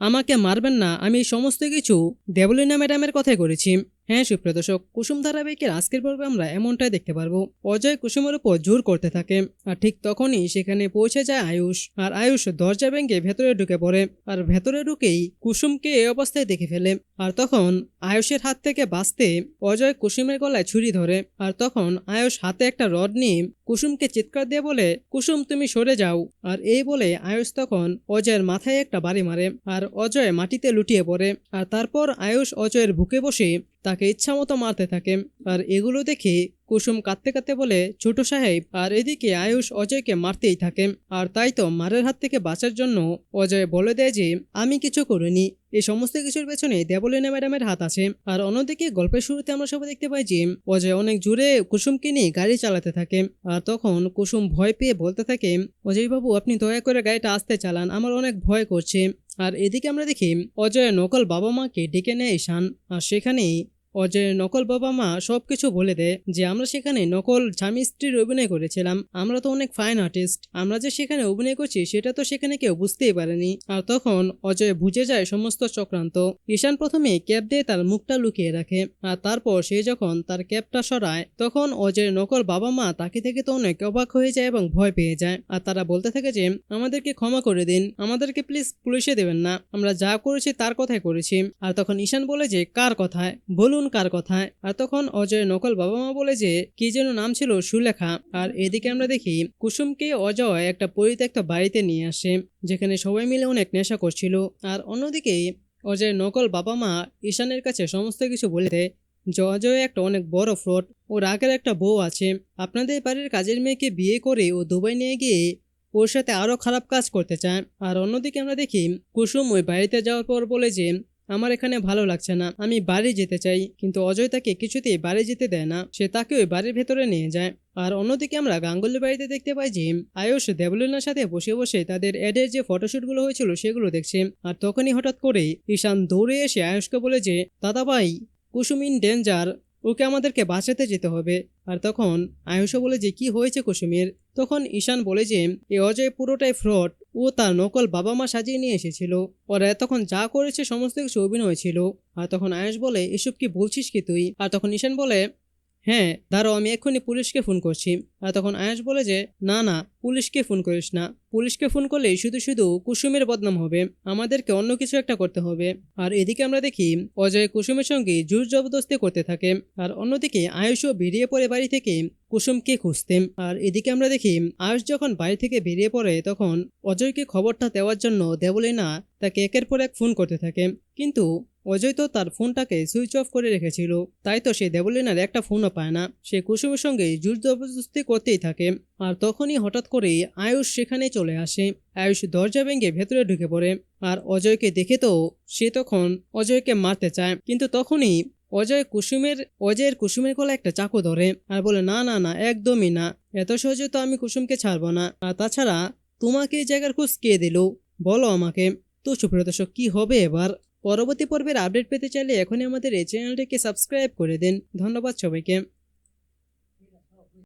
আমাকে মারবেন না, আমি সমস্ত কিছু দেবলিনা ম্যাডামের কথাই করেছি। হ্যাঁ সুপ্রিয় দর্শক কুসুম ধারাবাহিকের আজকের পর্বে আমরা এমনটাই দেখতে পারব। অজয় কুসুমের উপর জোর করতে থাকে, আর ঠিক তখনই সেখানে পৌঁছে যায় আয়ুষ, আর আয়ুষ দরজা ভেঙে ভেতরে ঢুকে পড়ে, আর ভেতরে ঢুকেই কুসুমকে এই অবস্থায় দেখে ফেলে। আর তখন আয়ুষের হাত থেকে বাঁচতে অজয় কুসুমের গলায় ছুরি ধরে, আর তখন আয়ুষ হাতে একটা রড নিয়ে কুসুমকে চিৎকার দিয়ে বলে, কুসুম, তুমি সরে যাও। আর এই বলে আয়ুষ তখন অজয়ের মাথায় একটা বাড়ি মারে আর অজয় মাটিতে লুটিয়ে পড়ে। আর তারপর আয়ুষ অজয়ের বুকে বসে তাকে ইচ্ছামতো মারতে থাকে। আর এগুলো দেখে কুসুম কাঁদতে কাঁদতে বলে, ছোট সাহেব, আর এদিকে আয়ুষ অজয়কে মারতেই থাকে। আর তাই তো মারের হাত থেকে বাঁচার জন্য অজয় বলে দেয় যে, আমি কিছু করিনি। এই সমস্ত কিছুর পেছনে দেবলিনা ম্যাডামের হাত আছে। আর অন্যদিকে গল্পের শুরুতে আমরা সবাই দেখতে পাই যে, অজয় অনেক জোরে কুসুমকে নিয়ে গাড়ি চালাতে থাকে। আর তখন কুসুম ভয় পেয়ে বলতে থাকে, অজয় বাবু, আপনি দয়া করে গাড়িটা আসতে চালান। আমার অনেক ভয় করছে। আর এদিকে আমরা দেখি, অজয়ের নকল বাবা মাকে ডেকে নেয় ঈশান আর সেখানেই অজয়ের নকল বাবা মা সব কিছু বলে দেয় যে, আমরা সেখানে নকল স্বামী স্ত্রীর অভিনয় করেছিলাম। আমরা তো অনেক ফাইন আর্টিস্ট আমরা যে সেখানে অভিনয় করছি, সেটা তো সেখানে কেউ বুঝতেই পারেনি। আর তখন অজয় বুঝে যায় সমস্ত চক্রান্ত। ঈশান প্রথমে ক্যাপ দিয়ে তার মুখটা লুকিয়ে রাখে আর তারপর সে যখন তার ক্যাপটা সরায়, তখন অজয়ের নকল বাবা মা তাকে থেকে তো অনেক অবাক হয়ে যায় এবং ভয় পেয়ে যায়। আর তারা বলতে থাকে যে, আমাদেরকে ক্ষমা করে দিন। আমাদেরকে প্লিজ পুলিশে দেবেন না। আমরা যা করেছি তার কথাই করেছি। আর তখন ঈশান বলে যে, কার কথায়? বলুন কার কথায় আর তখন অজয় নকল বাবা মা বলে যে, কি যেন নাম ছিল সুলেখা। আর এদিকে আমরা দেখি, কুসুমকে অজয় একটা পরিত্যক্ত বাড়িতে নিয়ে আসে, যেখানে সবাই মিলে অনেক নেশা করছিল। আর অন্যদিকে অজয় নকল বাবা মা ঈশানের কাছে সমস্ত কিছু বলে দেয়, যে অজয় একটা অনেক বড় ফ্রড, ওর আগের একটা বউ আছে। আপনাদের বাড়ির কাজের মেয়েকে বিয়ে করে ও দুবাই নিয়ে গিয়ে ওর সাথে আরও খারাপ কাজ করতে চায়। আর অন্যদিকে আমরা দেখি, কুসুম ওই বাড়িতে যাওয়ার পর বলে যে আমার এখানে ভালো লাগছে না। আমি বাড়ি যেতে চাই, কিন্তু অজয় তাকে কিছুতেই বাড়ি যেতে দেয় না। সে তাকে ওই বাড়ির ভেতরে নিয়ে যায়। আর অন্যদিকে আমরা গাঙ্গুলি বাড়িতে দেখতে পাই যে, আয়ুষ দেবলিনার সাথে বসে বসে তাদের অ্যাডের যে ফটোশ্যুটগুলো হয়েছিল সেগুলো দেখছে। আর তখনই হঠাৎ করে ঈশান দৌড়ে এসে আয়ুষকে বলে যে, দাদা ভাই, কুসুম ইন ডেঞ্জার, ওকে আমাদেরকে বাঁচাতে যেতে হবে। আর তখন আয়ুষও বলে যে, কি হয়েছে কুসুমের? তখন ঈশান বলে যে, এ অজয় পুরোটাই ফ্রড ও তার নকল বাবা মা সাজিয়ে নিয়ে এসেছিল। ওরা তখন যা করেছে সমস্ত কিছু অভিনয় ছিল। আর তখন আয়ুষ বলে, এসব কি বলছিস কি তুই? আর তখন ঈশান বলে হ্যাঁ দাঁড়াও আমি এক্ষুনি পুলিশকে ফোন করছি। আর তখন আয়াস বলে যে, না না, পুলিশকে ফোন করিস না। পুলিশকে ফোন করলেই শুধু শুধু কুসুমের বদনাম হবে। আমাদেরকে অন্য কিছু একটা করতে হবে। আর এদিকে আমরা দেখি, অজয় কুসুমের সঙ্গে জোর জবরদস্তি করতে থাকে। আর অন্যদিকে আয়ুষও বেরিয়ে পড়ে বাড়ি থেকে কুসুমকে খুঁজতে। আর এদিকে আমরা দেখি, আয়ুষ যখন বাড়ি থেকে বেরিয়ে পড়ে, তখন অজয়কে খবরটা দেওয়ার জন্য দেবলিনা তাকে একের পর এক ফোন করতে থাকে। কিন্তু অজয় তো তার ফোনটাকে সুইচ অফ করে রেখেছিল। তাই তো সে দেবলিনার একটা ফোনও পায় না। সে কুসুমের সঙ্গে জোর জবরদস্তি করতেই থাকে। আর তখনই হঠাৎ করেই আয়ুষ সেখানে চলে আসে। আয়ুষ দরজা ভেঙে ভেতরে ঢুকে পড়ে। আর অজয়কে দেখে তো সে তখন অজয়কে মারতে চায়। কিন্তু তখনই অজয় কুসুমের, অজয়ের কুসুমের গলায় একটা চাকু ধরে আর বলে, না না না, একদমই না। এত সহজে তো আমি কুসুমকে ছাড়বো না। আর তাছাড়া তোমাকে এই জায়গার খোঁজ কে দিল? বলো আমাকে। তো সুপ্রিয় দর্শক, কি হবে এবার? পরবর্তী পর্বের আপডেট পেতে চাইলে এখনই আমাদের এই চ্যানেলটিকে সাবস্ক্রাইব করে দিন। ধন্যবাদ সবাইকে।